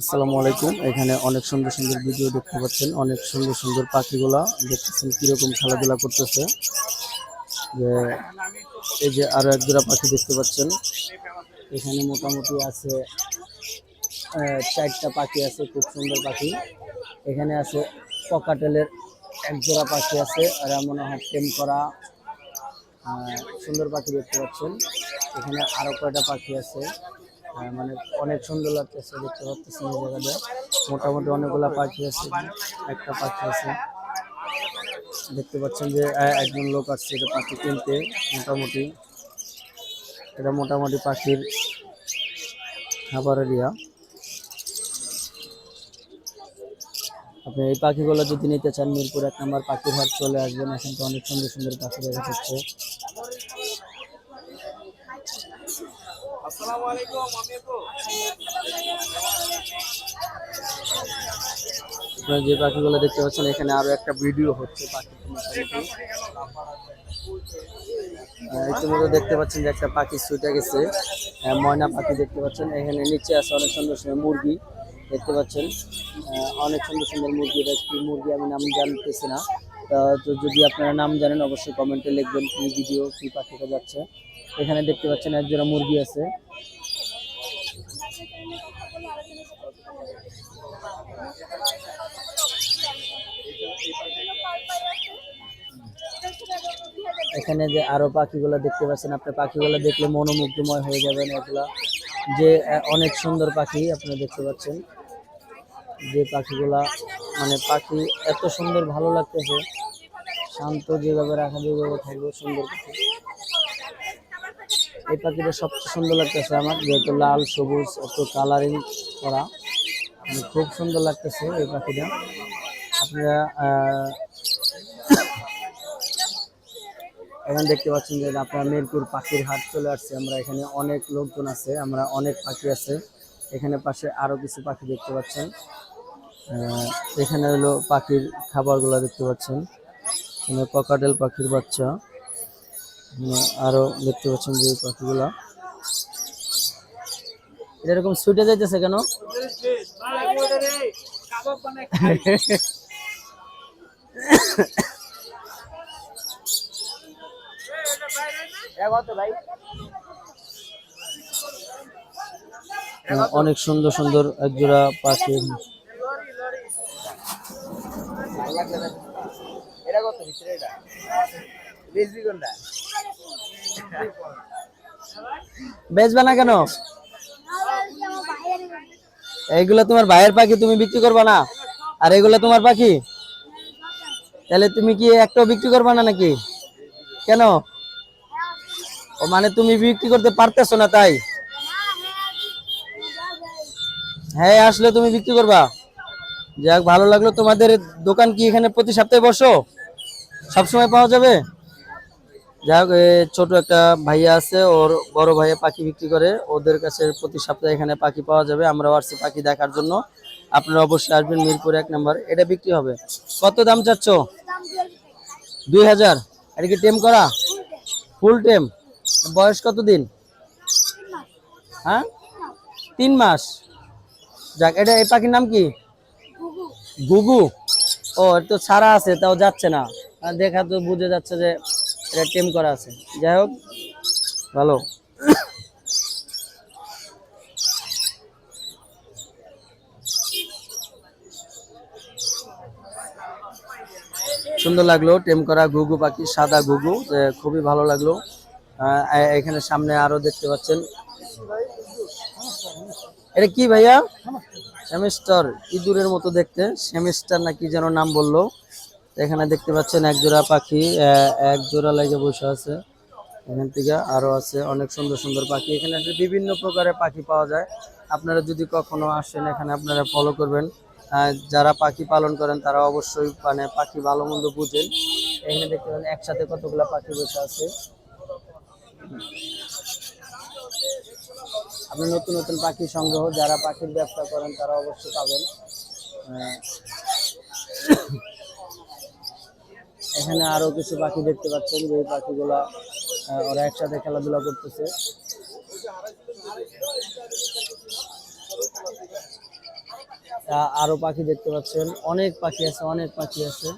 আসসালামু আলাইকুম। এখানে অনেক সুন্দর সুন্দর ভিডিও দেখতে পাচ্ছেন। অনেক সুন্দর সুন্দর পাখিগুলা দেখতেছেন কীরকম খেলাধুলা করতেছে। যে এই যে আরও এক জোড়া পাখি দেখতে পাচ্ছেন। এখানে মোটামুটি আছে চারটা পাখি আছে, খুব সুন্দর পাখি। এখানে আছে পকাটেলের এক জোড়া পাখি আছে, আর মনে হয় টেম করা সুন্দর পাখি দেখতে পাচ্ছেন। এখানে আরও কয়টা পাখি আছে? মানে অনেক সুন্দর লাগতেছে, দেখতে পাচ্ছেন এই জায়গাটা। মোটামুটি অনেকগুলা পাখি আছে, একটা পাখি আছে। দেখতে পাচ্ছেন যে একজন লোক আসছে এটা পাখি কিনতে, মোটামুটি। এটা মোটামুটি পাখির খাবার এরিয়া আপনি এই পাখিগুলো যদি নিতে চান, মিরপুর এক নম্বর পাখির হাট চলে আসবেন, এখান তো অনেক সুন্দর সুন্দর পাখি দেখা যাচ্ছে। আপনারা যে পাখিগুলো দেখতে পাচ্ছেন, এখানে আরও একটা ভিডিও হচ্ছে পাখি ইতিমধ্যে দেখতে পাচ্ছেন যে একটা পাখি ছুটে গেছে। ময়না পাখি দেখতে পাচ্ছেন। এখানে নিচে আছে অনেক সুন্দর সুন্দর মুরগি দেখতে পাচ্ছেন। অনেক সুন্দর সুন্দর মুরগি। এটা কি মুরগি আমি নাম জানতেছি না। তা যদি আপনারা নাম জানেন, অবশ্যই কমেন্টে লিখবেন কি ভিডিও কি পাখিটা যাচ্ছে। এখানে দেখতে পাচ্ছেন এক জোড়া মুরগি আছে। এখানে যে আরও পাখিগুলো দেখতে পাচ্ছেন আপনি পাখিগুলো দেখলে মনোমুগ্ধময় হয়ে যাবেন এগুলা। যে অনেক সুন্দর পাখি আপনি দেখতে পাচ্ছেন। যে পাখিগুলা মানে পাখি এত সুন্দর ভালো লাগতেছে। শান্ত যেভাবে রাখা, যেভাবে থাকবে, সুন্দর এই পাখিটা সবচেয়ে সুন্দর লাগতেছে আমার, যেহেতু লাল, সবুজ একটু কালারিং করা। মানে খুব সুন্দর লাগতেছে এই পাখিটা। আপনারা এখানে দেখতে পাচ্ছেন যে আপনার মিরপুর পাখির হাট চলে আসছে। আমরা এখানে অনেক লোকজন আছে, আমরা অনেক পাখি আছে। এখানে পাশে আরও কিছু পাখি দেখতে পাচ্ছেন। এখানে হলো পাখির খাবারগুলো দেখতে পাচ্ছেন। এখানে ককাটেল পাখির বাচ্চা। এখানে আরও দেখতে পাচ্ছেন যে পাখিগুলা। এরকম ছুটে যাইতেছে কেন? অনেক সুন্দর সুন্দর এক জোড়া পাখি। এটা কত ভিতরে এটা? বেচবি কোনটা? বেচবে না কেন? এইগুলো তোমার ভাইয়ের পাখি তুমি বিক্রি করবা না? আর এগুলো তোমার পাখি? তাহলে তুমি কি একটাও বিক্রি করবা না নাকি? কেন? ও মানে তুমি বিক্রি করতে পারতেছো না তাই? হ্যাঁ আসলে তুমি বিক্রি করবা। যাক, ভালো লাগল তোমাদের দোকান কি এখানে প্রতি সপ্তাহে বসো? সবসময় পাওয়া যাবে? যাই হোক এ ছোট একটা ভাইয়া আছে ওর বড় ভাইয়া পাখি বিক্রি করে। ওদের কাছে প্রতি সপ্তাহে এখানে পাখি পাওয়া যাবে। আমরাও আসছি পাখি দেখার জন্য আপনারা অবশ্যই আসবেন মিরপুর এক নাম্বার। এটা বিক্রি হবে। কত দাম চাচ্ছ? দুই হাজার। এটা কি টেম করা? ফুল টেম। বয়স কত দিন? হ্যাঁ? তিন মাস। যাক এটা এই পাখির নাম কি? গুগু। ও এর তো ছাড়া আছে তাও যাচ্ছে না। দেখা তো বুঝে যাচ্ছে যে এটা টেম করা আছে। যাই হোক, ভালো। সুন্দর লাগল টেম করা ঘুঘু পাখি, সাদা ঘুঘু খুবই ভালো লাগল। এখানে সামনে আরও দেখতে পাচ্ছেন। এটা কি ভাইয়া? সেমিস্টার ইঁদুরের মতো দেখতে। সেমিস্টার না কি যেন নাম বলল। এখানে দেখতে পাচ্ছেন এক জোড়া পাখি এক জোড়া লেগে বসে আছে। এখান থেকে আরও আছে অনেক সুন্দর সুন্দর পাখি। এখানে আসলে বিভিন্ন প্রকারের পাখি পাওয়া যায়। আপনারা যদি কখনো আসেন এখানে, আপনারা ফলো করবেন। যারা পাখি পালন করেন, তারা অবশ্যই মানে পাখি ভালো মন্দ বুঝেন। এখানে দেখতে পাচ্ছেন একসাথে কতগুলা পাখি বসে আছে। আপনি নতুন নতুন পাখি সংগ্রহ, যারা পাখির ব্যবসা করেন, তারা অবশ্যই পাবেন। এখানে আরও কিছু পাখি দেখতে পাচ্ছেন যে পাখিগুলা ওরা একসাথে খেলাধুলা করতেছে। আরও পাখি দেখতে পাচ্ছেন। অনেক পাখি আছে, অনেক পাখি আছে।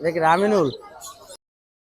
দেখি রামিনুল